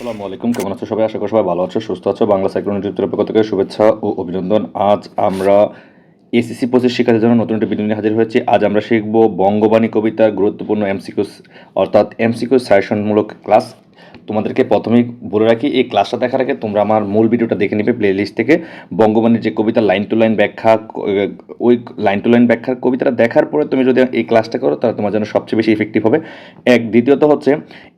আসসালামু আলাইকুম, কেমন আছো সবাই? আশা করি সবাই ভালো আছো, সুস্থ আছো। বাংলা সাইক্লোনিক পক্ষ থেকে শুভেচ্ছা ও অভিনন্দন। আজ আমরা এসএসসি পঁচিশ শিক্ষার্থীর জন্য নতুন একটি ভিডিও নিয়ে হাজির হয়েছি। আজ আমরা শিখব বঙ্গবাণী কবিতার গুরুত্বপূর্ণ এমসিকিউস অর্থাৎ এমসিকিউ সাজেশনমূলক ক্লাস তোমাদেরকে প্রথমেই বলে রাখি, এই ক্লাসটা দেখার আগে তোমরা আমার মূল ভিডিওটা দেখে নেবে প্লে লিস্ট থেকে। বঙ্গবাণীর যে কবিতা লাইন টু লাইন ব্যাখ্যা ওই লাইন টু লাইন ব্যাখ্যার কবিতাটা দেখার পরে তুমি যদি এই ক্লাসটা করো, তাহলে তোমার জন্য সবচেয়ে বেশি ইফেক্টিভ হবে। এক, দ্বিতীয়ত হচ্ছে,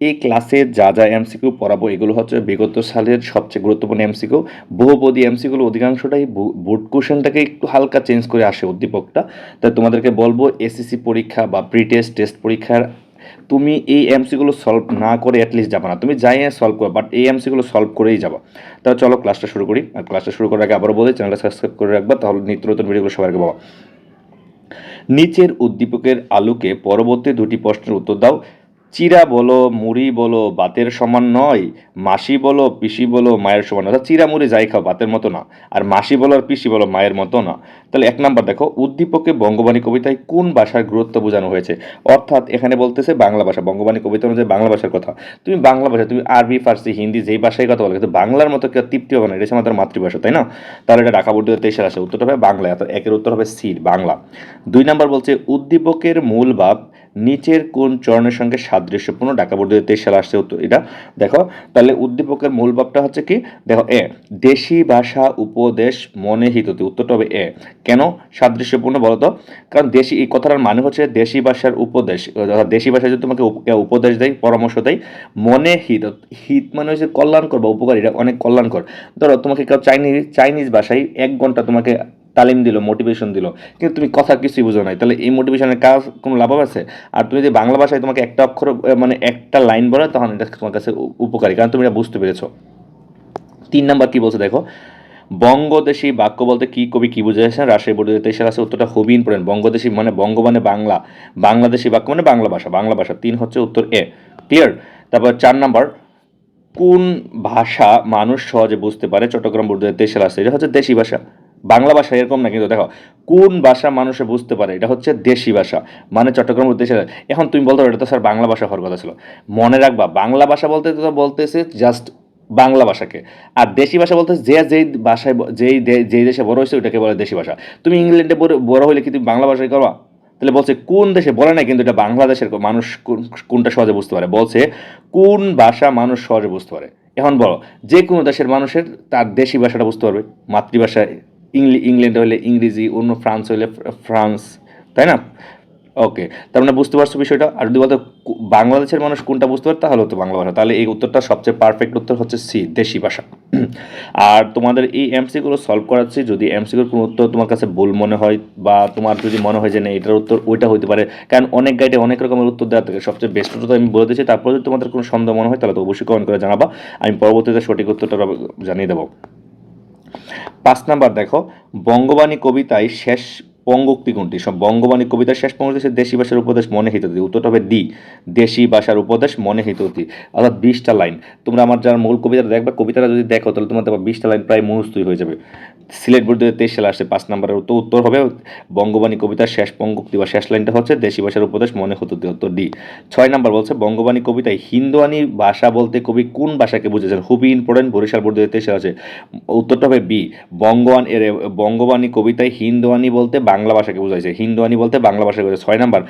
এই ক্লাসে যা যা এমসিকিউ পড়াবো, এগুলো হচ্ছে বিগত সালের সবচেয়ে গুরুত্বপূর্ণ এমসিকিউ বহুপদী এমসিকিউগুলো অধিকাংশটাই বোর্ড কোশ্চেনটাকে একটু হালকা চেঞ্জ করে আসে উদ্দীপকটা। তাই তোমাদেরকে বলব এসএসসি পরীক্ষা বা প্রি টেস্ট টেস্ট পরীক্ষার তুমি এই এমসিগুলো সলভ না করে অ্যাটলিস্ট যাবা না। তুমি যাই সলভ করো বাট এই এমসিগুলো সলভ করেই যাব। তাহলে চলো ক্লাসটা শুরু করি। আর ক্লাসটা শুরু করার আগে আবারও বলি চ্যানেলটা সাবস্ক্রাইব করে রাখবা, তাহলে নিত্য নতুন ভিডিওগুলো সবার আগে নিচের উদ্দীপকের আলোকে পরবর্তী দুটি প্রশ্নের উত্তর দাও। চিরা বলো, মুড়ি বলো, বাতের সমান নয়, মাসি বলো, পিসি বলো, মায়ের সমান অর্থাৎ চিরা, মুড়ি যাই খাও, বাতের মতো না। আর মাসি বলো আর পিসি বলো, মায়ের মতো না। তাহলে এক নাম্বার দেখো, উদ্দীপকে বঙ্গবাণী কবিতায় কোন ভাষার গুরুত্ব বোঝানো হয়েছে? অর্থাৎ এখানে বলতেছে বাংলা ভাষা। বঙ্গবাণী কবিতা অনুযায়ী বাংলা ভাষার কথা। তুমি বাংলা ভাষা, তুমি আরবি, ফার্সি, হিন্দি যেই ভাষায় কথা বলো, কিন্তু বাংলার মতো কেউ তৃপ্তি হবে না। এটা আমাদের মাতৃভাষা, তাই না? তাহলে এটা ঢাকা বোর্ডের তেইশের আসে উত্তরটা হবে বাংলা অর্থাৎ একের উত্তর হবে সির বাংলা। দুই নাম্বার বলছে, উদ্দীপকের মূল ভাব নিচের কোন চরণের সঙ্গে সাদৃশ্যপূর্ণ? ঢাকা বোর্ডের তেইশ সালে আসছে এটা দেখো। তাহলে উদ্দীপকের মূল ভাবটা হচ্ছে কি? দেখো, এ, দেশি ভাষা উপদেশ মনে হিততি। উত্তরটা হবে এ। কেন সাদৃশ্যপূর্ণ বলতো? কারণ দেশি, এই কথাটার মানে হচ্ছে দেশি ভাষার উপদেশ। দেশি ভাষায় যদি তোমাকে উপদেশ দেয়, পরামর্শ দেয়, মনে হিত হিত মানে হচ্ছে কল্যাণকর বা উপকারী, এটা অনেক কল্যাণকর। ধরো, তোমাকে কেউ চাইনিজ চাইনিজ ভাষায় এক ঘণ্টা তোমাকে তালিম দিল মোটিভেশন দিল। কিন্তু তুমি কথা কিছুই বুঝো নাই। তাহলে এই মোটিভেশনের কাজ কোনো লাভ আছে আর তুমি যদি বাংলা ভাষায় তোমাকে একটা অক্ষর মানে একটা লাইন বলে, তখন এটা তোমার কাছে উপকারী। কারণ তুমি এটা বুঝতে পেরেছ। তিন নাম্বার কী বলছে দেখো? বঙ্গদেশী বাক্য বলতে কি কবি কি বুঝেছেন রাজশাহী বোর্ডে তেইশের আছে উত্তরটা খুবই ইম্পর্টেন্ট বঙ্গদেশী মানে বঙ্গ মানে বাংলা। বাংলাদেশী বাক্য মানে বাংলা ভাষা। বাংলা ভাষা। তিন হচ্ছে উত্তর এ। ক্লিয়ার তারপর চার নাম্বার। কোন ভাষা মানুষ সহজে বুঝতে পারে? চট্টগ্রাম বোর্ডে তেইশের আছে। এটা হচ্ছে দেশি ভাষা। বাংলা ভাষা এরকম না, কিন্তু দেখো, কোন ভাষা মানুষে বুঝতে পারে? এটা হচ্ছে দেশি ভাষা। মানে চট্টগ্রাম দেশের এখন তুমি বলতে পারো, এটা তো স্যার বাংলা ভাষা হওয়ার কথা ছিল। মনে রাখবা, বাংলা ভাষা বলতে তো বলতেছে জাস্ট বাংলা ভাষাকে। আর দেশি ভাষা বলতে যে যেই ভাষায় যেই যেই দেশে বড় হয়েছে ওটাকে বলে দেশি ভাষা। তুমি ইংল্যান্ডে বড় হলে কি তুমি বাংলা ভাষায় করবা? তাহলে বলছে কোন দেশে, বলে না কিন্তু এটা বাংলাদেশের মানুষ কোন- কোনটা সহজে বুঝতে পারে? বলছে কোন ভাষা মানুষ সহজে বুঝতে পারে? এখন বলো, যে কোনো দেশের মানুষের তার দেশি ভাষাটা বুঝতে পারবে মাতৃভাষা ইংলি, ইংল্যান্ড হলে ইংরেজি, অন্য ফ্রান্স হলে ফ্রান্স, তাই না? ওকে তার মানে বুঝতে পারছ বিষয়টা? আর যদি বলতো বাংলাদেশের মানুষ কোনটা বুঝতে পারে, তাহলে হতো বাংলা ভাষা। তাহলে এই উত্তরটা সবচেয়ে পারফেক্ট উত্তর হচ্ছে সি, দেশি ভাষা। আর তোমাদের এই এমসিগুলো সলভ করাচ্ছি, যদি এমসিগুলোর কোনো উত্তর তোমার কাছে ভুল মনে হয়, বা তোমার যদি মনে হয় যে না, এটার উত্তর ওইটা হতে পারে, কারণ অনেক গাইডে অনেক রকমের উত্তর দেওয়া থাকে। সবচেয়ে বেস্ট উত্তর আমি বলে দিচ্ছি। তারপর যদি তোমাদের কোনো সন্দেহ মনে হয়, তাহলে তো অবশ্যই কমেন্ট করে জানাবা। আমি পরবর্তীতে সঠিক উত্তরটা জানিয়ে দেবো। পাঁচ নাম্বার দেখো বঙ্গবাণী কবিতায় শেষ পঙ্গক্তি কোনটি সব বঙ্গবাণী কবিতার শেষ হচ্ছে দেশি ভাষার উপদেশ মনে হিততি উত্তরটা হবে ডি। দেশি ভাষার উপদেশ মনে হিততি অর্থাৎ বিশটা লাইন। তোমরা আমার যারা মূল কবিতাটা দেখবে, কবিতাটা যদি দেখো, তাহলে তোমার দেখবা বিশটা লাইন প্রায় মুহূর্তই হয়ে যাবে। সিলেট বোর্ডে তেইশ সালে আসছে পাঁচ নাম্বারের উত্তর। উত্তর হবে বঙ্গবাণী কবিতার শেষ পঙ্গক্তি বা শেষ লাইনটা হচ্ছে দেশি ভাষার উপদেশ মনে হততি উত্তর ডি। ছয় নাম্বার বলছে, বঙ্গবাণী কবিতায় হিন্দুয়ানি ভাষা বলতে কবি কোন ভাষাকে বুঝেছেন? খুবই ইম্পর্টেন্ট বরিশাল বোর্ডে তেইশ সালে আছে উত্তরটা হবে বি। বঙ্গবান, এর বঙ্গবাণী কবিতায় হিন্দুয়ানি বলতে বাংলা ভাষাকে বোঝাইছে। হিন্দুয়ানি বলতে বাংলা ভাষাকে বোঝায়। ছয় নাম্বার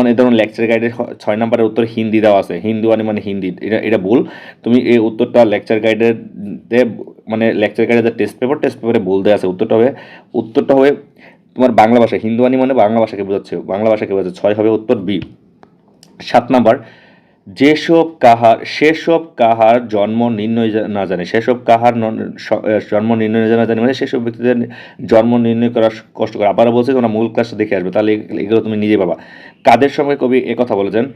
অনেক ধরুন লেকচার গাইডের ছয় নাম্বারের উত্তর হিন্দি দেওয়া আছে। হিন্দুয়ানি মানে হিন্দি। এটা এটা ভুল। তুমি এই উত্তরটা লেকচার গাইডের মানে লেকচার গাইডের যে টেস্ট পেপার টেস্ট পেপারে ভুল দেওয়া আছে। উত্তরটা হবে উত্তরটা হবে তোমার বাংলা ভাষা। হিন্দুয়ানি মানে বাংলা ভাষাকে বোঝাচ্ছে। বাংলা ভাষাকে বোঝাচ্ছে। ছয় হবে উত্তর বি। সাত নাম্বার যেসব কাহার, সেসব কাহার জন্ম নির্ণয় না জানে, সেসব কাহার জন্ম নির্ণয় না জানে মানে সেসব ব্যক্তিদের জন্ম নির্ণয় করা। কষ্টকর আবারও বলছি তোমরা মূল ক্লাসটা দেখে আসবে। তাহলে এগুলো- এগুলো তুমি নিজে পাবা কাদের সঙ্গে কবি কথা বলেছেন?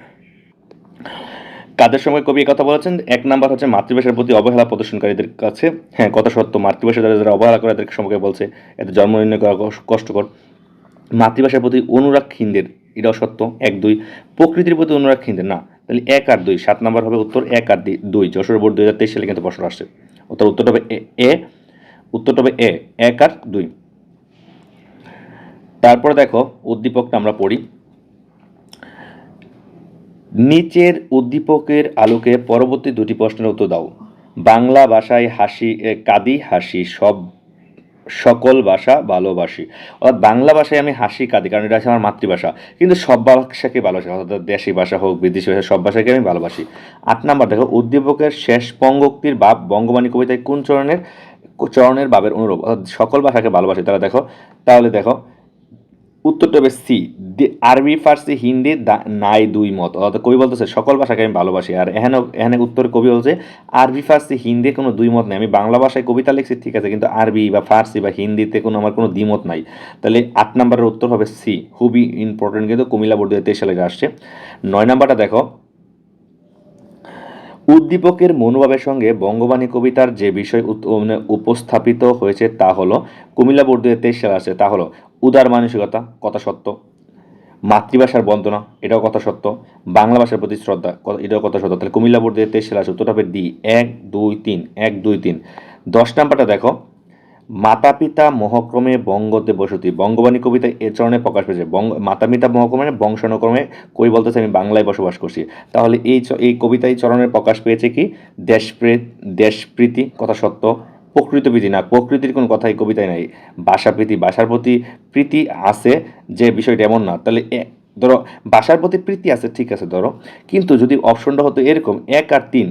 কাদের সঙ্গে কবি কথা বলেছেন? এক নাম্বার হচ্ছে মাতৃভাষার প্রতি অবহেলা প্রদর্শনকারীদের কাছে। হ্যাঁ কথা সত্য, মাতৃভাষা যারা যারা অবহেলা করে তাদের সম্পর্কে বলছে। এতে জন্ম নির্ণয় করা কষ্টকর। মাতৃভাষার প্রতি অনুরাগহীনদের এটাও সত্য, এক দুই। প্রকৃতির প্রতি অনুরাগহীনদের না। তাহলে এক আর দুই, সাত নম্বর হবে উত্তর, এক আর দুই যশোর বোর্ড দুই হাজার তেইশ সালে কিন্তু প্রশ্ন আসছে। উত্তর উত্তরটা হবে এ- উত্তরটা হবে এ, এক আর দুই। তারপরে দেখো, উদ্দীপকটা আমরা পড়ি। নিচের উদ্দীপকের আলোকে পরবর্তী দুটি প্রশ্নের উত্তর দাও। বাংলা ভাষায় হাসি কাঁদি হাসি সব সকল ভাষা ভালোবাসি। অর্থাৎ বাংলা ভাষায় আমি হাসি কাঁদি, কারণ এটা হচ্ছে আমার মাতৃভাষা। কিন্তু সব ভাষাকে ভালোবাসি, অর্থাৎ দেশি ভাষা হোক, বিদেশি ভাষা, সব ভাষাকে আমি ভালোবাসি। আট নাম্বার, দেখো, উদ্দীপকের শেষ পঙ্গক্তির বাপ বঙ্গবাণী কবিতায় কোন চরণের চরণের বাবের অনুরূপ? অর্থাৎ সকল ভাষাকে ভালোবাসি। তারা দেখো, তাহলে দেখো উত্তরটা হবে সি। দি- আরবি ফার্সি, হিন্দি নাই দুই মত। অর্থাৎ কবি বলতেছে, সকল ভাষাকে আমি ভালোবাসি। আর এখানে এখানে উত্তর কবি বলছে, আরবি, ফার্সি, হিন্দি কোনো দুই মত নেই। আমি বাংলা ভাষায় কবিতা লিখছি, ঠিক আছে, কিন্তু আরবি বা ফার্সি বা হিন্দিতে কোনো, আমার কোনো দ্বিমত নাই। তাহলে আট নাম্বারের উত্তর হবে সি খুবই ইম্পর্টেন্ট কিন্তু কুমিল্লা বোর্ড সালে আসছে। নয় নাম্বারটা দেখো উদ্দীপকের মনোভাবের সঙ্গে বঙ্গবাণী কবিতার যে বিষয় মানে উপস্থাপিত হয়েছে তা হলো, কুমিল্লা বোর্ড তেইশ সালে আছে তা হলো, উদার মানসিকতা, কথা সত্য। মাতৃভাষার বন্দনা, এটাও কথা সত্য। বাংলা ভাষার প্রতি শ্রদ্ধা এটাও কথা সত্য। তাহলে কুমিল্লা বোর্ড তেইশ সালে আছে উত্তরটা হবে ডি, এক, দুই, তিন, এক, দুই, তিন। দশ নাম্বারটা দেখো। মাতা পিতা মহক্রমে বঙ্গতে বসতি, বঙ্গবাণী কবিতা এ চরণে প্রকাশ পেয়েছে। বঙ্গ মাতা পিতা মহক্রমে, বংশানুক্রমে কই বলতেছে, আমি বাংলায় বসবাস করছি। তাহলে এই এই কবিতা এই চরণে প্রকাশ পেয়েছে কি? দেশপ্রেত, দেশপ্রীতি, কথা সত্য, প্রকৃত প্রীতি। না, প্রকৃতির কোনো কথাই কবিতায় নাই। ভাষাপ্রীতি ভাষার প্রতি প্রীতি আছে যে বিষয়টা এমন না। তাহলে ধরো ভাষার প্রতি প্রীতি আছে, ঠিক আছে, ধরো। কিন্তু যদি অপশনটা হতো এরকম, এক আর তিন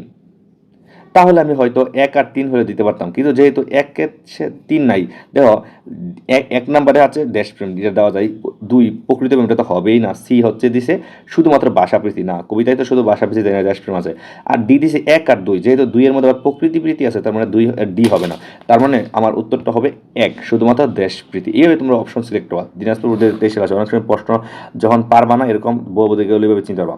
তাহলে আমি হয়তো এক আর তিন হলে দিতে পারতাম। কিন্তু যেহেতু একের সে তিন নাই, দেখো এক নম্বরে আছে দেশপ্রেম, যেটা দেওয়া যায়, দুই, প্রকৃত প্রেমটা তো হবেই না। সি হচ্ছে দিছে শুধুমাত্র ভাষাপ্রীতি, না, কবিতায় তো শুধু ভাষাপ্রীতি দেয় না, দেশপ্রেম আছে। আর ডি দিছে এক আর দুই, যেহেতু দুইয়ের মধ্যে আবার প্রকৃতি প্রীতি আছে, তার মানে দুই ডি হবে না। তার মানে আমার উত্তরটা হবে এক, শুধুমাত্র দেশপ্রীতি। এইভাবে তোমরা অপশন সিলেক্ট হওয়া দিনাজপুর দেশে আছে অনেক সময় প্রশ্ন যখন পারবা না, এরকম বউ চিন্তা করবা।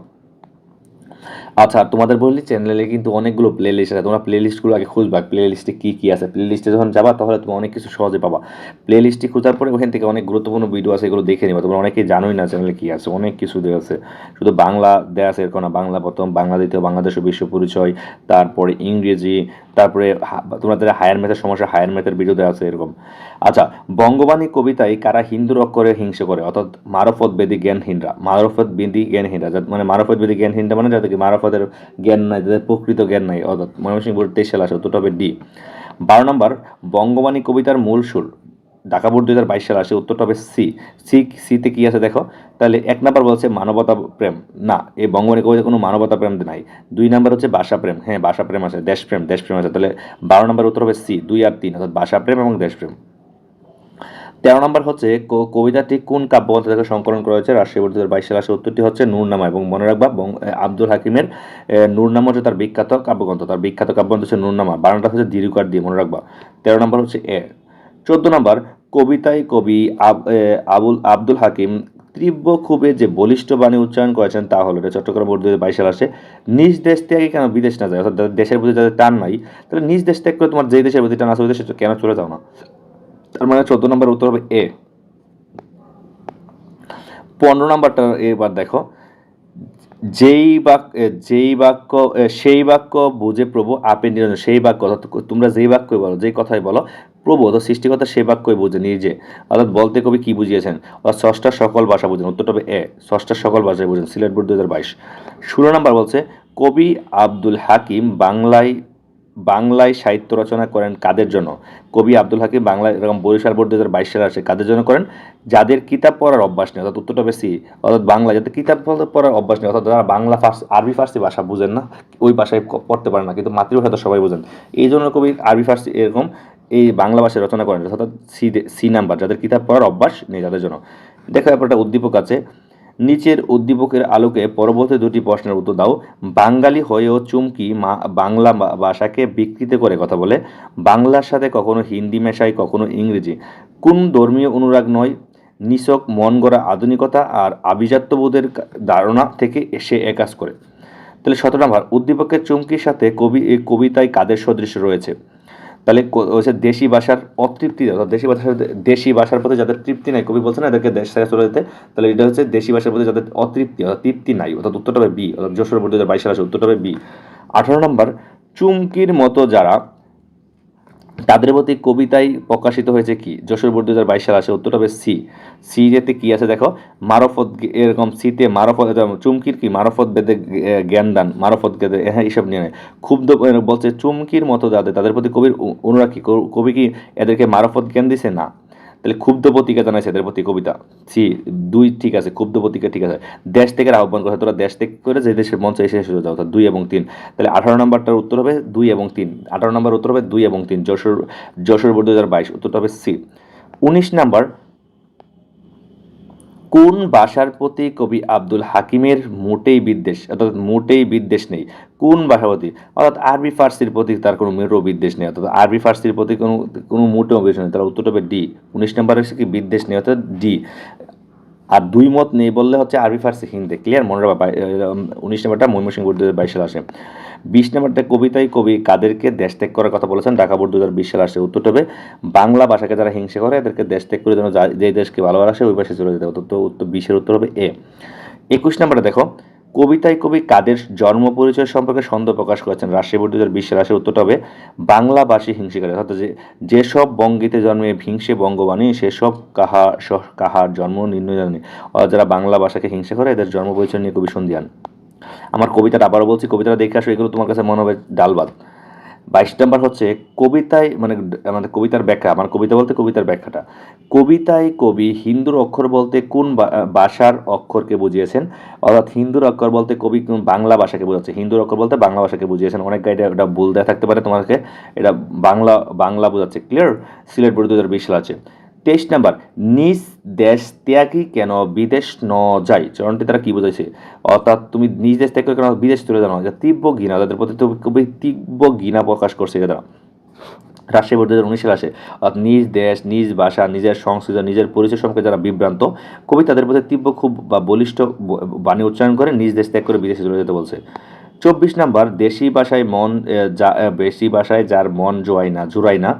আচ্ছা তোমাদের বললি চ্যানেলে কিন্তু অনেকগুলো প্লে লিস্ট আছে। তোমরা প্লে লিস্টগুলো আগে খুঁজবা প্লে লিস্টে কী কী আছে? প্লে লিস্টে যখন যাবা, তাহলে তুমি অনেক কিছু সহজে পাবা। প্লে লিস্টটি খোঁজার পরে ওখান থেকে অনেক গুরুত্বপূর্ণ ভিডিও আছে, এগুলো দেখে নিবা। তোমরা অনেকেই জানোই না চ্যানেলে কী আছে, অনেক কিছু দেওয়া আছে। শুধু বাংলা দেওয়া আছে এরকম না, বাংলা প্রথম, বাংলা দ্বিতীয় বাংলাদেশ বিশ্ব পরিচয়, তারপরে ইংরেজি, তারপরে তোমাদের হায়ার ম্যাথের সমস্যা হায়ার ম্যাথের ভিডিও দেওয়া আছে, এরকম। আচ্ছা বঙ্গবাণী কবিতায় কারা হিন্দুর অক্ষরে হিংসে করে? অর্থাৎ মারফত বেদি জ্ঞানহীনরা মারফত বেদি জ্ঞানহীনরা মানে মারফত বেদি জ্ঞানহীনরা মানে যাদেরকে মারফতের জ্ঞান নাই যাদের প্রকৃত জ্ঞান নাই। অর্থাৎ ময়মনসিংহ বোর্ড তেইশ সালে আসে উত্তরটা হবে ডি। বারো নম্বর, বঙ্গবাণী কবিতার মূল সুর, ঢাকা বোর্ড দু হাজার বাইশ সালে আসে উত্তরটা হবে সি। সি সিতে কি আছে দেখো? তাহলে এক নাম্বার বলছে মানবতা প্রেম। না, এই বঙ্গবাণী কবিতায় কোনো মানবতা প্রেম নাই। দুই নাম্বার হচ্ছে ভাষা প্রেম। হ্যাঁ ভাষা প্রেম আছে দেশপ্রেম দেশপ্রেম আছে। তাহলে বারো নম্বর উত্তর হবে সি, দুই আর তিন, অর্থাৎ ভাষা প্রেম এবং দেশপ্রেম তেরো নম্বর হচ্ছে কবিতাটি কোন কাব্যগ্রন্থ থেকে সংকলন করা হয়েছে? বোর্ড দু হাজার বাইশ সালে উত্তরটি হচ্ছে নূরনামা এবং মনে রাখবা আব্দুল হাকিমের নূরনামা হচ্ছে তার বিখ্যাত কাব্যগ্রন্থ। তার বিখ্যাত কাব্যগ্রন্থ হচ্ছে নূরনামা। বারোটা হচ্ছে দীর্ঘকার দিয়ে, মনে রাখবা। তেরো নম্বর হচ্ছে এ। চোদ্দ নম্বর, কবিতায় কবি আব- আবুল, আব্দুল হাকিম তীব্র খুবে যে বলিষ্ঠ বাণী উচ্চারণ করেছেন তা হলো, এটা চট্টগ্রাম বোর্ড দু হাজার বাইশ সালে আসে, নিজ দেশ থেকে কেন বিদেশ না যায়? অর্থাৎ দেশের প্রতি যাদের টান নাই, তাহলে নিজ দেশ করে তোমার যে দেশের প্রতি টান আছে, ওই দেশে কেন চলে যাও না? তার মানে চোদ্দ নম্বর উত্তর হবে এ পনেরো নম্বরটা এবার দেখো। যেই বাক্য যেই বাক্য সেই বাক্য বুঝে প্রভু আপে নিরঞ্জন, সেই বাক্য অর্থাৎ তোমরা যেই বাক্যই বলো, যেই কথাই বলো, প্রভু অর্থাৎ সৃষ্টিকর্তা সেই বাক্যই বুঝে নিজে। অর্থাৎ বলতে কবি কি বুঝিয়েছেন? অর্থাৎ ষষ্ঠার সকল ভাষা বুঝেন। উত্তরটা হবে এ, ষষ্ঠার সকল ভাষায় বুঝেন। সিলেট বোর্ড দু হাজার বাইশ। ষোলো নম্বর বলছে, কবি আব্দুল হাকিম বাংলায় বাংলায় সাহিত্য রচনা করেন কাদের জন্য? কবি আব্দুল হাকিম বাংলায় এরকম বরিশাল বোর্ড দু হাজার বাইশ সালে আসে, কাদের জন্য করেন? যাদের কিতাব পড়ার অভ্যাস নেই, অর্থাৎ উত্তরটা বেশি, অর্থাৎ বাংলা, যাদের কিতাব পড়া- পড়ার অভ্যাস নেই, অর্থাৎ যারা বাংলা, ফার্সি, আরবি, ফার্সি ভাষা বুঝেন না, ওই ভাষায় পড়তে পারেন না, কিন্তু মাতৃভাষা তো সবাই বুঝেন। এই জন্য কবি আরবি, ফার্সি এরকম এই বাংলা ভাষায় রচনা করেন, অর্থাৎ সি সি নাম্বার, যাদের কিতাব পড়ার অভ্যাস নেই যাদের জন্য। দেখো একটা উদ্দীপক আছে। নিচের উদ্দীপকের আলোকে পরবর্তী দুটি প্রশ্নের উত্তর দাও। বাঙালি হয়েও চুমকি মা, বাংলা ভাষাকে বিকৃত করে কথা বলে। বাংলার সাথে কখনো হিন্দি মেশায়, কখনো ইংরেজি। কোন ধর্মীয় অনুরাগ নয়? নিছক মন গড়া আধুনিকতা আর আভিজাত্যবোধের ধারণা থেকে এসে এ কাজ করে। তাহলে সতেরো নম্বর, উদ্দীপকের চুমকির সাথে কবি কবিতায় কাদের সদৃশ রয়েছে? তাহলে হচ্ছে দেশি ভাষার অতৃপ্তি অর্থাৎ দেশি ভাষার দেশি ভাষার প্রতি যাদের তৃপ্তি নাই, কবি বলছে না, এদেরকে দেশ থেকে চলে যেতে। তাহলে এটা হচ্ছে দেশি ভাষার প্রতি যাদের অতৃপ্তি, অর্থাৎ তৃপ্তি নাই, অর্থাৎ উত্তরটা হবে বি, অর্থাৎ যশোর বোর্ড দু হাজার বাইশ সালে আসে উত্তরটা হবে বি। আঠারো নম্বর, চুমকির মতো যারা তাদের প্রতি কবিতাই প্রকাশিত হয়েছে কি? যশোর বোর্ড দু হাজার বাইশ সাল আসে, উত্তরটা হবে সি। সি যেতে কি আছে দেখো? মারফত এরকম সিতে মারফত চুমকির কি? মারফত বেদে জ্ঞান দান মারফত বেদে হ্যাঁ এইসব নিয়ে ক্ষুব্ধ বলছে, চুমকির মতো যাদের, তাদের প্রতি কবির অনুরাগ কি কবি কি এদেরকে মারফত জ্ঞান দিছে? না। তাহলে ক্ষুব্ধ প্রতিকা জানাইছে এদের প্রতি কবিতা। সি দুই ঠিক আছে, ক্ষুব্ধ প্রতিকা ঠিক আছে। দেশ থেকে আহ্বান করে, তোরা দেশ থেকে করে যে দেশের মঞ্চে এসে এসে যাও অর্থাৎ দুই এবং তিন। তাহলে আঠারো নম্বরটার উত্তর হবে দুই এবং তিন। আঠারো নম্বর উত্তর হবে দুই এবং তিন, যশোর যশোর বোর্ড দু হাজার বাইশ, উত্তরটা হবে সি। উনিশ নাম্বার কোন ভাষার প্রতি কবি আব্দুল হাকিমের মোটেই বিদ্বেষ, অর্থাৎ মোটেই বিদ্বেষ নেই? কোন ভাষার প্রতি? অর্থাৎ আরবি ফার্সির প্রতি তার কোনো মেরো বিদ্বেষ নেই, অর্থাৎ আরবি ফার্সির প্রতি কোনো কোনো মোটেও বিদ্বেষ নেই। তার উত্তরটা হবে ডি। উনিশ নম্বরে হচ্ছে কি বিদ্বেষ নেই, অর্থাৎ ডি। আর দুই মত নেই বললে হচ্ছে আরবি ফার্সি হিন্দি। ক্লিয়ার মনে রাখবা উনিশ নম্বরটা ময়মনসিংহ বাইশ সালে আসে। বিশ নম্বরটা কবিতায় কবি কাদেরকে দেশ ত্যাগ করার কথা বলেছেন। ঢাকা বোর্ড দু হাজার বিশ সালে আসে উত্তরটা হবে বাংলা ভাষাকে যারা হিংসা করে, এদেরকে দেশ ত্যাগ করে যেন যা- দেশকে ভালোবাসে, ওই পাশে চলে যেতে হবে। উত্তর উত্তর বিশের উত্তর হবে এ। একুশ নম্বরে দেখো কবিতায় কবি কাদের জন্ম পরিচয় সম্পর্কে সন্দেহ প্রকাশ করেছেন? রাজশাহী বোর্ড দু হাজার বিশ আসে উত্তরটা হবে, বাংলাভাষী হিংসিকারী। অর্থাৎ যে, যেসব বঙ্গীতে জন্মে ভিংসে বঙ্গবাণী, সেসব কাহা কাহার জন্ম নির্ণয় জানি যারা বাংলা ভাষাকে হিংসা করে, এদের জন্ম পরিচয় নিয়ে কবি সন্ধিয়ান আমার কবিতাটা আবারও বলছি, কবিতাটা দেখে আসো, এগুলো তোমার কাছে মনে হবে ডালবাদ। বাইশ নম্বর হচ্ছে, কবিতায় মানে আমাদের কবিতার ব্যাখ্যা, আমার কবিতা বলতে কবিতার ব্যাখ্যাটা। কবিতায় কবি হিন্দুর অক্ষর বলতে কোন ভাষার অক্ষরকে বুঝিয়েছেন? অর্থাৎ হিন্দুর অক্ষর বলতে কবি কোন বাংলা ভাষাকে বোঝাচ্ছে। হিন্দুর অক্ষর বলতে বাংলা ভাষাকে বুঝিয়েছেন। অনেক গাইডে এটা ভুল দেওয়া থাকতে পারে তোমাকে। এটা বাংলা বাংলা বোঝাচ্ছে। ক্লিয়ার সিলেট বোর্ড দু হাজার বিশ সাল আছে। তেইশ নাম্বার, নিজ দেশ ত্যাগই কেন বিদেশ ন যায় চরণটি তারা কি বোঝাইছে? অর্থাৎ তুমি নিজ দেশ ত্যাগ করে কেন বিদেশ চলে যাও না? এটা তীব্র ঘৃণা। তাদের প্রতি তো খুবই তীব্র ঘৃণা প্রকাশ করছে এটা রাজশাহী বোর্ড দু হাজার উনিশ আসে। অর্থাৎ নিজ দেশ, নিজ ভাষা, নিজের সংস্কৃতি, নিজের পরিচয় সম্পর্কে যারা বিভ্রান্ত কবি তাদের প্রতি তীব্র খুব বা বলিষ্ঠ বাণী উচ্চারণ করে নিজ দেশ ত্যাগ করে বিদেশে চলে যেতে বলছে। চব্বিশ নাম্বার, দেশি ভাষায় মন যা বেশি ভাষায় যার মন জোয়ায় না, জুড়ায় না।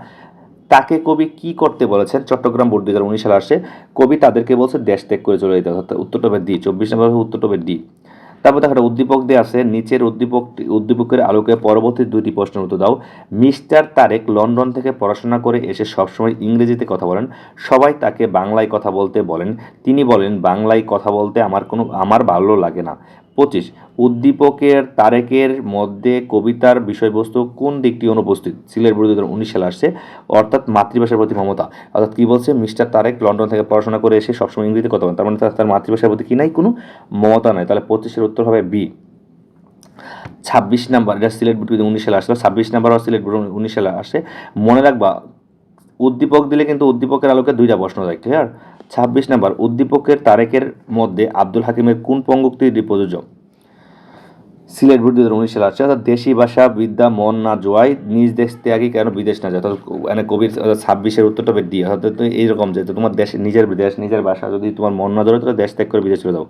তাকে কবি কি করতে বলেছেন? চট্টগ্রাম বোর্ড দু হাজার উনিশ সালে আসে, কবি তাদেরকে বলছে, দেশ ত্যাগ করে চলে যেতে অর্থাৎ উত্তর হবে ডি, চব্বিশ নম্বর হবে উত্তরটা হবে ডি। তারপর দেখো উদ্দীপক দিয়ে আছে, নিচের উদ্দীপক, উদ্দীপকের আলোকে পরবর্তী দুইটি প্রশ্নের উত্তর দাও। মিস্টার তারেক লন্ডন থেকে পড়াশোনা করে এসে সবসময় ইংরেজিতে কথা বলেন। সবাই তাকে বাংলায় কথা বলতে বলেন। তিনি বলেন, বাংলায় কথা বলতে আমার কোনো, আমার ভালো লাগে না। পঁচিশ, উদ্দীপকের তারেকের মধ্যে কবিতার বিষয়বস্তু কোন দিকটি অনুপস্থিত? সিলেট বোর্ড দু হাজার উনিশ সালে আসছে, অর্থাৎ মাতৃভাষার প্রতি মমতা। অর্থাৎ কি বলছে? মিস্টার তারেক লন্ডন থেকে পড়াশোনা করে এসে সবসময় ইংরেজিতে কথা বলেন। তার মানে তার মাতৃভাষার প্রতি কি নাই? কোনো মমতা নাই। তাহলে পঁচিশের উত্তর হবে বি। ছাব্বিশ নাম্বার, এটা সিলেট বোর্ড উনিশ সালে আসলো। ছাব্বিশ নাম্বার সিলেট বোর্ড উনিশ সালে আসে। মনে রাখবা, উদ্দীপক দিলে কিন্তু উদ্দীপকের আলোকে দুইটা প্রশ্ন যায় ক্লিয়ার ছাব্বিশ নাম্বার, উদ্দীপকের তারেকের মধ্যে আব্দুল হাকিমের কোন পঙ্গুক্তি প্রযোজ্য? সিলেট বোর্ড দু হাজার উনিশ সালে আসছে, অর্থাৎ দেশি ভাষা বিদ্যা মন না জোয়াই নিজ দেশ ত্যাগই কেন বিদেশ না যায়? অর্থাৎ মানে কবির ছাব্বিশের উত্তরটা ডি অর্থাৎ তো এইরকম যে তোমার দেশ, নিজের দেশ, নিজের ভাষা যদি তোমার মন না ধরে তাহলে দেশ ত্যাগ করে বিদেশ চলে যাও।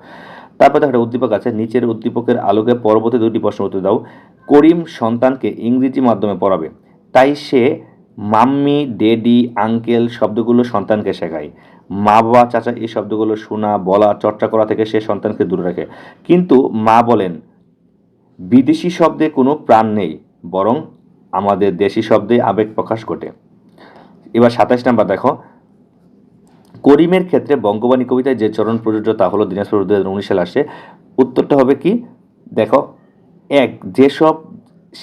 তারপর দেখো একটা উদ্দীপক আছে, নিচের উদ্দীপকের আলোকে পরবর্তী দুটি প্রশ্ন উত্তর দাও। করিম সন্তানকে ইংরেজি মাধ্যমে পড়াবে, তাই সে মাম্মি, ডেডি, আঙ্কেল শব্দগুলো সন্তানকে শেখায়। মা, বাবা, চাচা এই শব্দগুলো শোনা, বলা, চর্চা করা থেকে সে সন্তানকে দূরে রাখে। কিন্তু মা বলেন, বিদেশি শব্দে কোনো প্রাণ নেই, বরং আমাদের দেশি শব্দে আবেগ প্রকাশ ঘটে। এবার সাতাশ নাম্বার দেখো। করিমের ক্ষেত্রে বঙ্গবাণী কবিতায় যে চরণ প্রযোজ্য তা হলো দিনাজপুর দু হাজার উনিশ সালে আসে। উত্তরটা হবে কি? দেখো, এক, যেসব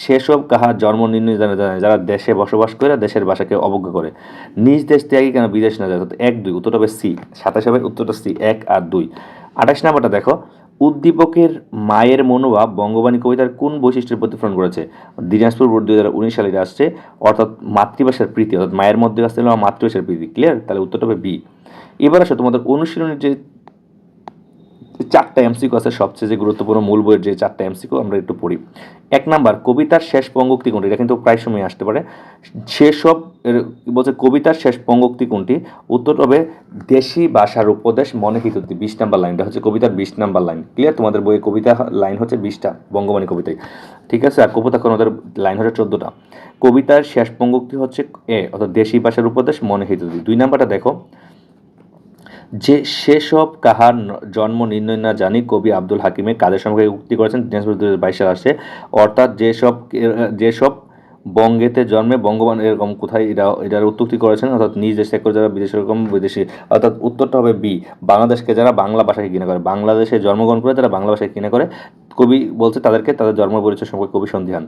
সেসব কাহার জন্ম নির্ণয় জানা যায় যারা দেশে বসবাস করে, দেশের ভাষাকে অবজ্ঞা করে। নিজ দেশ ত্যাগই কেন বিদেশ না যায়? এক, দুই, উত্তরটা হবে সি। সাতাশ হবে উত্তরটা সি, এক আর দুই। আঠাশ নাম্বারটা দেখো। উদ্দীপকের মায়ের মনোভাব বঙ্গবাণী কবিতার কোন বৈশিষ্ট্যের প্রতিফলন করেছে? দিনাজপুর বোর্ড দু হাজার উনিশ সালে আসছে। অর্থাৎ মাতৃভাষার প্রীতি, অর্থাৎ মায়ের মধ্যে আমার মাতৃভাষার প্রীতি। ক্লিয়ার তাহলে উত্তরটা হবে বি। এবার আসো তোমাদের অনুশীলনের যে চারটা এমসিকিউ আছে সবচেয়ে যে গুরুত্বপূর্ণ মূল বইয়ের যে চারটা এমসিকিউ আমরা একটু পড়ি। এক নাম্বার, কবিতার শেষ পঙ্গক্তি কোনটি? এটা কিন্তু প্রায় সময় আসতে পারে। সেসব বলছে কবিতার শেষ পঙ্গক্তি কোনটি? উত্তর হবে, দেশি ভাষার উপদেশ মনে হিতুতি বিশ নাম্বার লাইনটা হচ্ছে কবিতার বিশ নাম্বার লাইন। ক্লিয়ার তোমাদের বইয়ে কবিতা লাইন হচ্ছে বিশটা বঙ্গবাণী কবিতায়। ঠিক আছে? আর কবিতা আমাদের লাইন হচ্ছে চোদ্দোটা। কবিতার শেষ পঙ্গক্তি হচ্ছে এ, অর্থাৎ দেশি ভাষার উপদেশ মনে হিতুতি দুই নাম্বারটা দেখো যে সেসব কাহার জন্ম নির্ণয় না জানি কবি আব্দুল হাকিমে কাদের সম্পর্কে উক্তি করেছেন দিনাজপুর দু হাজার বাইশ সালে আসে। অর্থাৎ যেসব যেসব বঙ্গেতে জন্মে বঙ্গবান এরকম কোথায় এরা এটার উত্তক্তি করেছেন, অর্থাৎ নিজ দেশ করে যারা বিদেশে এরকম বিদেশি, অর্থাৎ উত্তরটা হবে বি, বাংলাদেশকে যারা বাংলা ভাষাকে কিনে করে, বাংলাদেশে জন্মগ্রহণ করে তারা বাংলা ভাষাকে কিনে করে। কবি বলছে তাদেরকে তাদের জন্ম পরিচয় সম্পর্কে কবি সন্ধিহান।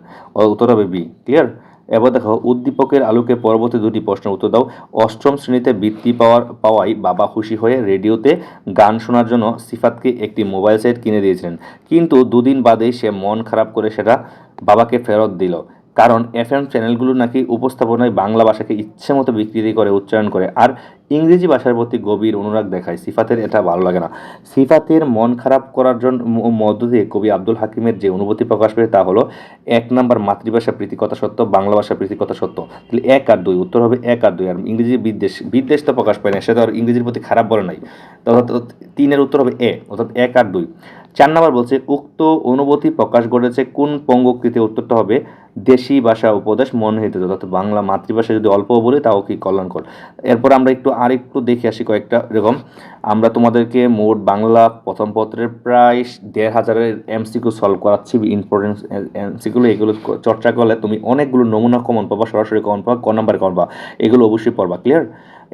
উত্তর হবে বি ক্লিয়ার এবার দেখো, উদ্দীপকের আলোকে পরবর্তী দুটি প্রশ্নের উত্তর দাও। অষ্টম শ্রেণীতে বৃত্তি পাওয়ার পাওয়াই বাবা খুশি হয়ে রেডিওতে গান শোনার জন্য সিফাতকে একটি মোবাইল সেট কিনে দিয়েছিলেন। কিন্তু দুদিন বাদে সে মন খারাপ করে সেটা বাবাকে ফেরত দিল। কারণ এফএম চ্যানেলগুলো নাকি উপস্থাপনায় বাংলা ভাষাকে ইচ্ছে মতো বিকৃতি করে, উচ্চারণ করে, আর ইংরেজি ভাষার প্রতি গভীর অনুরাগ দেখায়। সিফাতের এটা ভালো লাগে না। সিফাতের মন খারাপ করার জন্য মধ্য দিয়ে কবি আব্দুল হাকিমের যে অনুভূতি প্রকাশ পেয়ে তা হলো, এক নাম্বার মাতৃভাষা প্রীতি কথা সত্য, বাংলা ভাষা প্রীতি কথা সত্য। তাহলে এক আর দুই, উত্তর হবে এক আর দুই, আর ইংরেজি বিদ্বেষ বিদ্বেষ তো প্রকাশ পায় না সেটা আর ইংরেজির প্রতি খারাপ বলে নাই। তো অর্থাৎ তিনের উত্তর হবে এ, অর্থাৎ এক আর দুই। চার নাম্বার বলছে, উক্ত অনুভূতি প্রকাশ ঘটেছে কোন পঙ্গকৃতি? উত্তরটা হবে, দেশি ভাষা উপদেশ মনে হইতে অর্থাৎ বাংলা মাতৃভাষা যদি অল্প বলি তাও কি কল্যাণকর? এরপর আমরা একটু আর একটু দেখে আসি কয়েকটা এরকম। আমরা তোমাদেরকে মোট বাংলা প্রথম পত্রের প্রায় দেড় হাজারের এমসিকিউ সলভ করাচ্ছি ইম্পর্টেন্স এমসিকিউগুলো এগুলো চর্চা করলে তুমি অনেকগুলো নমুনা কমন পাবা, সরাসরি কমন পাবা, ক নাম্বার কমন পাবা, এগুলো অবশ্যই পড়বা ক্লিয়ার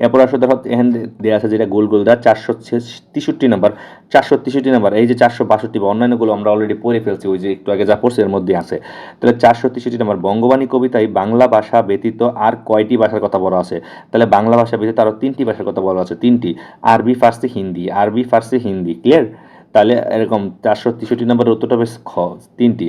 এরপর আসলে দেখো, এখানে দেওয়া আছে যেটা গোল গোল দেওয়া চারশো তেষট্টি নাম্বার, চারশো তেষট্টি নাম্বার, এই যে চারশো বাষট্টি বা অন্যান্যগুলো আমরা অলরেডি পড়ে ফেলছি, ওই যে একটু আগে যা পড়ছে এর মধ্যে আছে। তাহলে চারশো তেষট্টি নাম্বার বঙ্গবাণী কবিতায় বাংলা ভাষা ব্যতীত আর কয়টি ভাষার কথা বলা আছে? তাহলে বাংলা ভাষা ব্যতীত আরও তিনটি ভাষার কথা বলা আছে, তিনটি। আরবি, ফার্সি, হিন্দি। আরবি, ফার্সি, হিন্দি ক্লিয়ার তাহলে এরকম চারশো তেষট্টি নম্বরের উত্তরটা বেশ খ, তিনটি।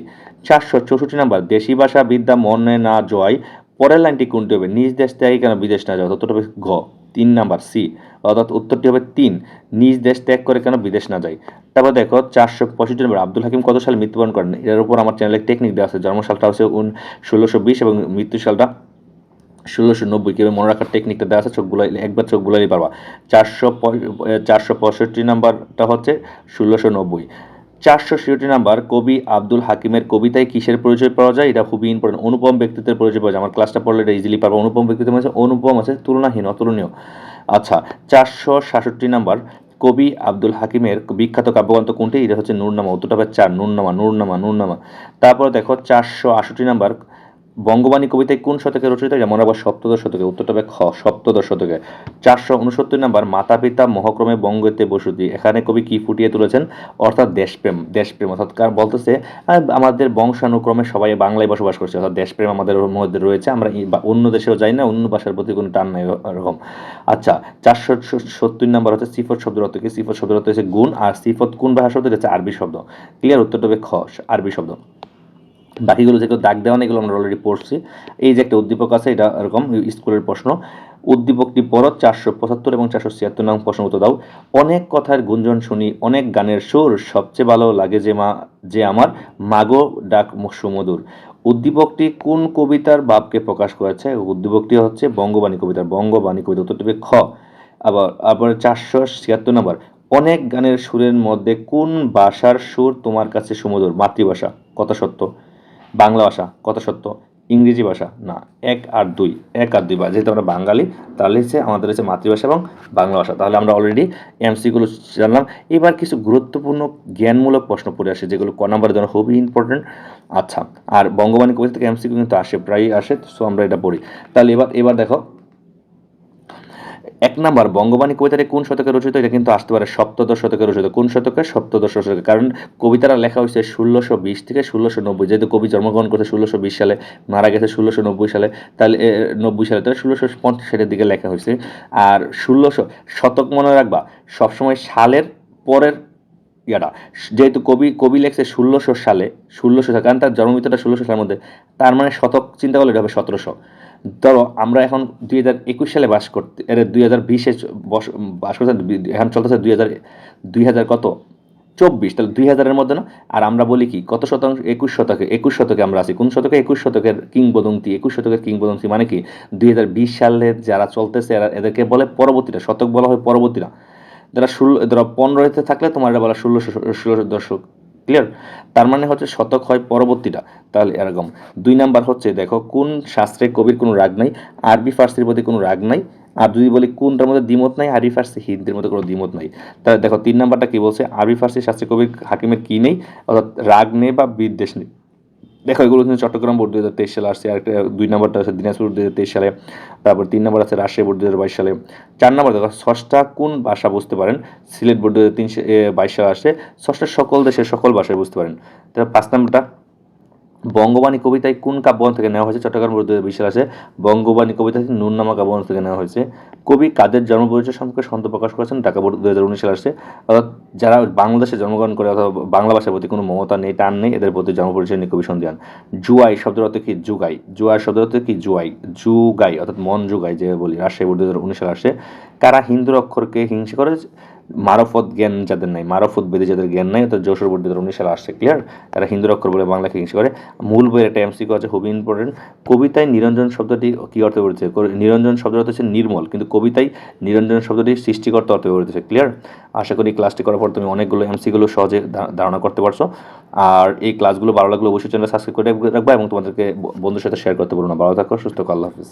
চারশো চৌষট্টি নাম্বার, দেশি ভাষা বিদ্যা মনে না জয় পরের লাইনটি কোনটি হবে? নিজ দেশ ত্যাগে কেন বিদেশ না যাওয়া উত্তরটা হবে ঘ। তিন নাম্বার, সি। অর্থাৎ উত্তরটি হবে তিন। নিজ দেশ ত্যাগ করে কেন বিদেশ না যায়? তারপর দেখো, চারশো পঁয়ষট্টি নম্বর আব্দুল হাকিম কত সালে মৃত্যুবরণ করেন? এর উপর আমার চ্যানেলে টেকনিক দেওয়া আছে। জন্ম সালটা হচ্ছে উন ষোলোশো বিশ এবং মৃত্যু সালটা ষোলোশো নব্বই। কীভাবে মনে রাখার টেকনিকটা দেওয়া আছে? চোখ একবার চোখ বুলাইলে পারবা। চারশো চারশো পঁয়ষট্টি নাম্বারটা হচ্ছে ষোলোশো নব্বই। চারশো ছিষট্টি নাম্বার কবি আব্দুল হাকিমের কবিতায় কিসের পরিচয় পাওয়া যায়? এটা খুবই ইম্পর্টেন্ট অনুপম ব্যক্তিত্বের পরিচয় পাওয়া যায়। আমার ক্লাসটা পড়লে এটা ইজিলি পারব। অনুপম ব্যক্তিত্ব মধ্যে অনুপম আছে, তুলনাহীন, অতুলনীয়। আচ্ছা চারশো সাতষট্টি নাম্বার কবি আব্দুল হাকিমের বিখ্যাত কাব্যগ্রন্থ কোনটি? এটা হচ্ছে নূরনামা, উত্তরটা হবে চার, নূরনামা নূরনামা নূরনামা। তারপর দেখো, চারশো আষট্টি নাম্বার বঙ্গবাণী কবিতায় কোন শতকে রচিত এটা মনে সপ্তদশ শতকে উত্তরটা হবে খ, সপ্তদশ শতকে। চারশো উনসত্তর নাম্বার মাতা পিতা মহক্রমে বঙ্গতে বসতি। এখানে কবি কি ফুটিয়ে তুলেছেন? অর্থাৎ দেশপ্রেম দেশপ্রেম। অর্থাৎ কার বলতেছে আমাদের বংশানুক্রমে সবাই বাংলায় বসবাস করছে। অর্থাৎ দেশপ্রেম আমাদের মধ্যে রয়েছে, আমরা অন্য দেশেও যাই না, অন্য ভাষার প্রতি কোনো টান নাই, এরকম। আচ্ছা চারশো সত্তর নাম্বার হচ্ছে সিফত শব্দের অর্থ কি? সিফত শব্দের অর্থ হচ্ছে গুণ, আর সিফত কোন ভাষা শব্দ হচ্ছে আরবি শব্দ। ক্লিয়ার উত্তরটা হবে খ, আরবি শব্দ। বাকিগুলো যেগুলো দাগ দেওয়া এগুলো আমরা অলরেডি পড়ছি। এই যে একটা উদ্দীপক আছে, এটা এরকম স্কুলের প্রশ্ন। উদ্দীপকটি পড়ো, চারশো পঁচাত্তর এবং চারশো ছিয়াত্তর নাম প্রশ্ন উত্তর দাও। অনেক কথার গুঞ্জন শুনি, অনেক গানের সুর, সবচেয়ে ভালো লাগে যে মা, যে আমার মাগো ডাক সুমধুর। উদ্দীপকটি কোন কবিতার ভাবকে প্রকাশ করেছে? উদ্দীপকটি হচ্ছে বঙ্গবাণী কবিতার, বঙ্গবাণী কবিতা উত্তরটি খ। আবার আবার চারশো ছিয়াত্তর নম্বর। অনেক গানের সুরের মধ্যে কোন ভাষার সুর তোমার কাছে সুমধুর? মাতৃভাষা কত সত্য। বাংলা ভাষা কত সত্য। ইংরেজি ভাষা, না, এক আর দুই, এক আর দুই বা যেহেতু আমরা বাঙালি, তাহলে হচ্ছে আমাদের হচ্ছে মাতৃভাষা এবং বাংলা ভাষা। তাহলে আমরা অলরেডি এমসিগুলো জানলাম। এবার কিছু গুরুত্বপূর্ণ, জ্ঞানমূলক প্রশ্ন পড়ে আসে, যেগুলো ক নম্বরের জন্য খুবই ইম্পর্টেন্ট আচ্ছা আর বঙ্গবাণী কবিতা থেকে এমসিকিউ কিন্তু আসে, প্রায়ই আসে সো আমরা এটা পড়ি। তাহলে এবার এবার দেখো এক নাম্বার, বঙ্গবাণী কবিতাটি কোন শতকে রচিত? এটা কিন্তু আসতে পারে সপ্তদশ শতকে রচিত। কোন শতকে? সপ্তদশ শতকে। কারণ কবিতাটা লেখা হয়েছে ষোলোশো বিশ থেকে ষোলোশো নব্বই। যেহেতু কবি জন্মগ্রহণ করেছে ষোলোশো বিশ সালে, মারা গেছে ষোলোশো নব্বই সালে, তাহলে নব্বই সালে, তাহলে ষোলোশো পঞ্চাশ সালের দিকে লেখা হয়েছে। আর ষোলোশো শতক মনে রাখবা, সবসময় সালের পরের ইয়াটা। যেহেতু কবি কবি লেখছে ষোলোশো সালে ষোলোশো সালে, কারণ তার জন্মমৃত্যুটা ষোলোশো সালের মধ্যে। তার মানে শতক চিন্তা করলে এটা হবে সতেরোশো। ধরো, আমরা এখন দুই হাজার একুশ সালে বাস করতে, এর দুই হাজার বিশে বস করতে এখন চলতেছে দুই হাজার দুই হাজার কত? চব্বিশ, তাহলে দুই হাজারের মধ্যে না? আর আমরা বলি কি, কত শতাংশ? একুশ শতকে একুশ শতকে আমরা আছি। কোন শতকে? একুশ শতকের কিংবদন্তি, একুশ শতকের কিংবদন্তি মানে কি? দুই হাজার বিশ সালের যারা চলতেছে, এরা এদেরকে বলে পরবর্তীরা, শতক বলা হয় পরবর্তীরা। যারা ষোলো, ধরো পনেরোতে থাকলে তোমার এটা বলা ষোলোশো ষোলোশো দশক। ক্লিয়ার তার মানে হচ্ছে শতক হয় পরবর্তীটা। তাহলে এরকম। দুই নাম্বার হচ্ছে, দেখো, কোন শাস্ত্রে কবির কোনো রাগ নাই, আরবি ফার্সির প্রতি কোনো রাগ নাই, আর যদি বলি কোনটার মধ্যে দ্বিমত নাই, আরবি ফার্সি হিন্দির মধ্যে কোনো দ্বিমত নাই। তাহলে দেখো, তিন নাম্বারটা কী বলছে? আরবি ফার্সি শাস্ত্রে কবির হাকিমের কী নেই? অর্থাৎ রাগ নেই বা বিদ্বেষ নেই। দেখো এগুলো কিন্তু চট্টগ্রাম বোর্ড দুই হাজার তেইশ সালে আসছে আর একটা দুই নম্বরটা আছে দিনাজপুর দুই হাজার তেইশ সালে, তারপর তিন নম্বর আছে রাজশাহী বোর্ড দুই হাজার বাইশ সালে। চার নম্বর দেখো, ষষ্ঠা কোন ভাষা বুঝতে পারেন? সিলেট বোর্ড দুই হাজার তিন বাইশ সালে আসছে। ষষ্ঠা সকল দেশের সকল ভাষায় বুঝতে পারেন। তারপর পাঁচ নম্বরটা, বঙ্গবাণী কবিতায় কোন কাব্যগ্রন্থ থেকে নেওয়া হয়েছে? চট্টগ্রাম বোর্ড দুই হাজার বিশ সালে আছে বঙ্গবাণী কবিতা নুরনামা কাব্যগ্রন্থ থেকে নেওয়া হয়েছে। কবি কাদের জন্ম পরিচয় সম্পর্কে সন্ত প্রকাশ করেছেন? ঢাকা বোর্ড দু হাজার উনিশ সালে অর্থাৎ যারা বাংলাদেশে জন্মগ্রহণ করে অথবা বাংলা ভাষার প্রতি কোনো মমতা নেই, টান নেই, এদের প্রতি জন্ম পরিচয় নিয়ে কবি সন্ধিয়ান জুয়াই শব্দের অর্থ কি? জুগাই। জুয়াই শব্দের অর্থ কি? জুয়াই। জুগাই, অর্থাৎ মন জুগাই যে বলি। রাজশাহী বোর্ড দু হাজার উনিশ সালে আসছে। কারা হিন্দুর অক্ষরকে হিংসা করে? মারফত জ্ঞান যাদের নাই, মারফত বেদে যাদের জ্ঞান নাই, অর্থাৎ যশোর বোর্ড দু উনিশ সালে আসছে ক্লিয়ার তারা হিন্দুর অক্ষর বলে বাংলাকে হিংসা করে। মূল বইয়ের একটা এমসিকিউ আছে, খুবই ইম্পর্টেন্ট কবিতায় নিরঞ্জন শব্দটি কি অর্থে পড়েছে নিরঞ্জন শব্দের অর্থ হচ্ছে নির্মল, কিন্তু কবিতায় নিরঞ্জন শব্দটি সৃষ্টিকর্তা অর্থে পড়েছে ক্লিয়ার আশা করি ক্লাসটি করার পর তুমি অনেকগুলো এমসিগুলো সহজে ধারণা করতে পারছ। আর এই ক্লাসগুলো ভালো লাগলে অবশ্যই চ্যানেল সাবস্ক্রাইব করে রাখবা এবং তোমাদেরকে বন্ধুর সাথে শেয়ার করতে বলো না। ভালো থাকো, সুস্থ আল্লাহ হাফিজ।